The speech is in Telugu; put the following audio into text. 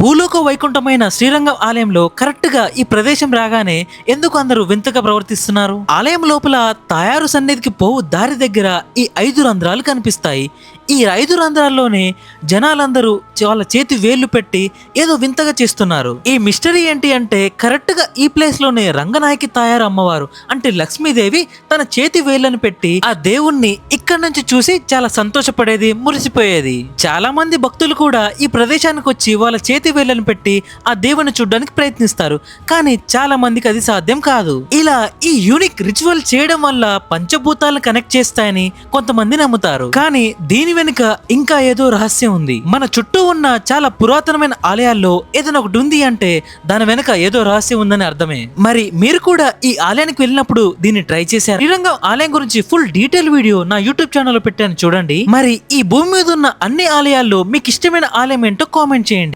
భూలోక వైకుంఠమైన శ్రీరంగం ఆలయంలో కరెక్ట్గా ఈ ప్రదేశం రాగానే ఎందుకు అందరూ వింతగా ప్రవర్తిస్తున్నారు? ఆలయం లోపల తయారు సన్నిధికి పోవు దారి దగ్గర ఈ ఐదు రంధ్రాలు కనిపిస్తాయి. ఈ ఐదు రంధ్రాల్లోనే జనాలందరూ వాళ్ళ చేతి వేళ్ళు పెట్టి ఏదో వింతగా చేస్తున్నారు. ఈ మిస్టరీ ఏంటి అంటే కరెక్ట్గా ఈ ప్లేస్లోనే రంగనాయకి తాయారు అమ్మవారు అంటే లక్ష్మీదేవి తన చేతి వేళ్ళను పెట్టి ఆ దేవుణ్ణి ఇక్కడ నుంచి చూసి చాలా సంతోషపడేది మురిసిపోయేది. చాలా మంది భక్తులు కూడా ఈ ప్రదేశానికి వచ్చి వాళ్ళ చేతి వేళ్ళను పెట్టి ఆ దేవుని చూడడానికి ప్రయత్నిస్తారు. కానీ చాలా మందికి అది సాధ్యం కాదు. ఇలా ఈ యూనిక్ రిచువల్ చేయడం వల్ల పంచభూతాలను కనెక్ట్ చేస్తాయని కొంతమంది నమ్ముతారు. కానీ దీని వెనుక ఇంకా ఏదో రహస్యం ఉంది. మన చుట్టూ ఉన్న చాలా పురాతనమైన ఆలయాల్లో ఏదైనా ఒకటి ఉంది అంటే దాని వెనుక ఏదో రహస్యం ఉందని అర్థమే. మరి మీరు కూడా ఈ ఆలయానికి వెళ్ళినప్పుడు దీన్ని ట్రై చేశారు? శ్రీరంగం ఆలయం గురించి ఫుల్ డీటెయిల్ వీడియో నా యూట్యూబ్ ఛానల్లో పెట్టాను చూడండి. మరి ఈ భూమి మీద ఉన్న అన్ని ఆలయాల్లో మీకు ఇష్టమైన ఆలయం ఏంటో కామెంట్ చేయండి.